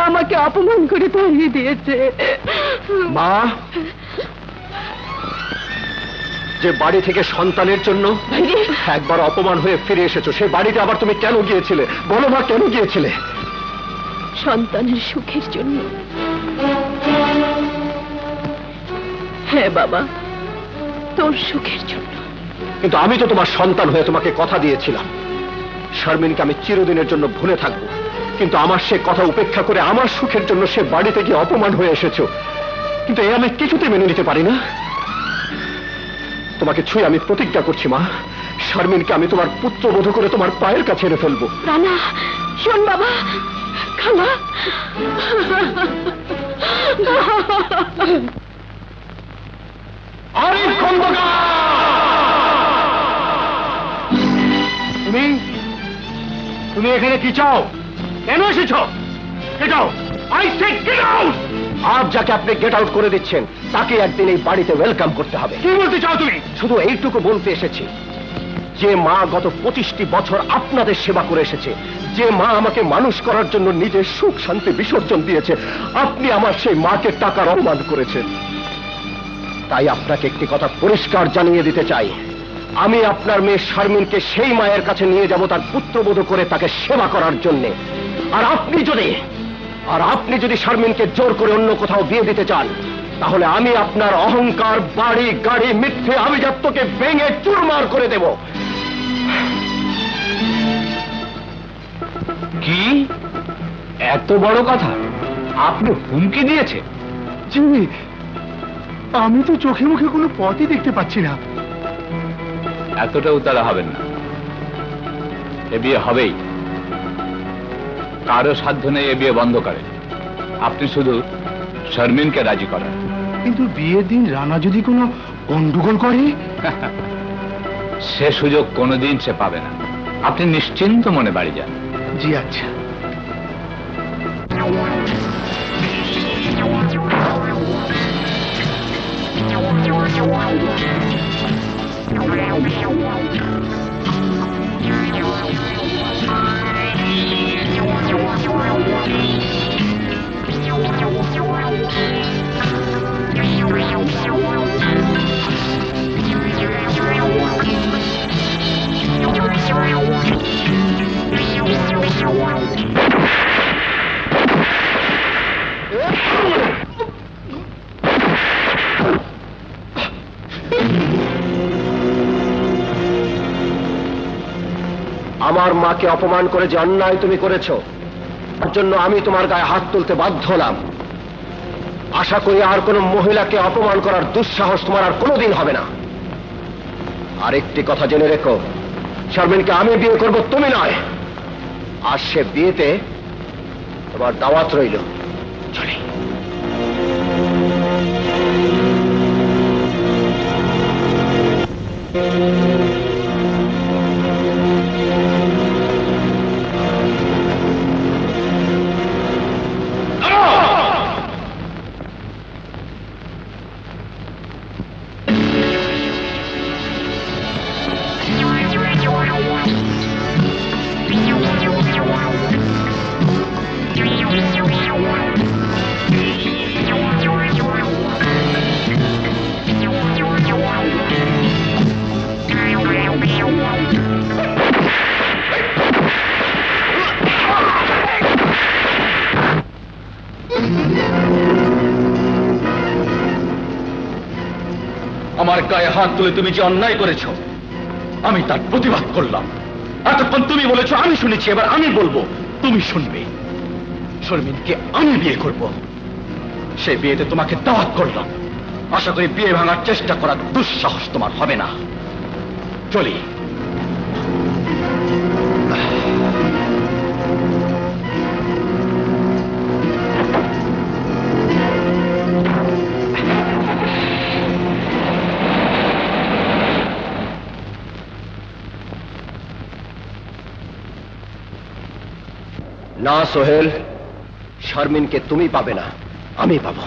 আমাকে অপমান করে তাড়িয়ে দিয়েছে। মা যে বাড়ি থেকে সন্তানের জন্য একবার অপমান হয়ে ফিরে এসেছ সেই বাড়িতে আবার তুমি কেন গিয়েছিলে? বলো মা কেন গিয়েছিলে? সন্তানের সুখের জন্য। হ্যাঁ বাবা তোর সুখের জন্য। কিন্তু আমি তো তোমার সন্তান হয়ে তোমাকে কথা দিয়েছিলাম। শারমিনকে আমি চিরদিনের জন্য ভুলে থাকব। কিন্তু আমার সে কথা উপেক্ষা করে আমার সুখের জন্য সে বাড়িতে গিয়ে অপমান হয়ে এসেছ। কিন্তু এ আমি কিছুতে মেনে নিতে পারি না। তোমাকে ছুঁয়ে আমি প্রতিজ্ঞা করছি মা। শারমিনকে আমি তোমার পুত্রবোধ করে তোমার পায়ের কাছে এনে ফেলব। রানা শোন বাবা খালা। আরিফ তুমি তুমি এখানে কি চাও? কেন এসেছ? Get out I say get out আজ যাকে আপনি গেট আউট করে দিচ্ছেন তাকে একদিন এই বাড়িতে ওয়েলকাম করতে হবে। কি বলতে চাও তুমি? শুধু এইটুকু বলতে এসেছি। যে মা গত পঁচিশটি বছর আপনাদের সেবা করে এসেছে যে মা আমাকে মানুষ করার জন্য নিজের সুখ শান্তি বিসর্জন দিয়েছে আপনি আমার সেই মাকে টাকার অপমান করেছেন। তাই আপনাকে একটি কথা পরিষ্কার জানিয়ে দিতে চাই। আমি আপনার মেয়ে শারমিনকে সেই মায়ের কাছে নিয়ে যাব তার পুত্রবোধ করে তাকে সেবা করার জন্য। আর আপনি যদি আর আপনি যদি শারমিনকে জোর করে অন্য কোথাও বিয়ে দিতে চান তাহলে আমি আপনার অহংকার বাড়ি গাড়ি মিথ্যে আভিজাত্যকে ভেঙে চুরমার করে দেব। কি? এত বড় কথা? আপনি হুমকি দিয়েছে জি। আমি তো চোখে মুখে কোনো পথই দেখতে পাচ্ছি না। এতটা উতারা হবেন না। এ বিয়ে হবেই। কারও সাধ্য নেই এ বিয়ে বন্ধ করে। আপনি শুধু শর্মিনকে রাজি করেন। কিন্তু বিয়ের দিন রানা যদি কোনো গন্ডগোল করে? সে সুযোগ কোনোদিন সে পাবে না। আপনি নিশ্চিন্ত মনে বাড়ি যান। জি আচ্ছা। আমার মাকে অপমান করে যে অন্যায় তুমি করেছ, তার জন্য আমি তোমার গায়ে হাত তুলতে বাধ্য হলাম। আশা করি আর কোনো মহিলাকে অপমান করার দুঃসাহস তোমার আর কোনোদিন হবে না। আরেকটি কথা জেনে রেখো, শারমিনকে আমি বিয়ে করব, তুমি নয়। আর সে বিয়েতে তোমার দাওয়াত রইল। আমার গায়ে হাত তুলে তুমি যে অন্যায় করেছ, আমি তার প্রতিবাদ করলাম। এতক্ষণ তুমি বলেছ, আমি শুনেছি, এবার আমি বলব, তুমি শুনবে। শর্মিনকে আমি বিয়ে করব। সেই বিয়েতে তোমাকে দাওয়াত করলাম। আশা করি বিয়ে ভাঙার চেষ্টা করার দুঃসাহস তোমার হবে না। চলি। না সোহেল শারমিনকে তুমি পাবে না আমি পাবো।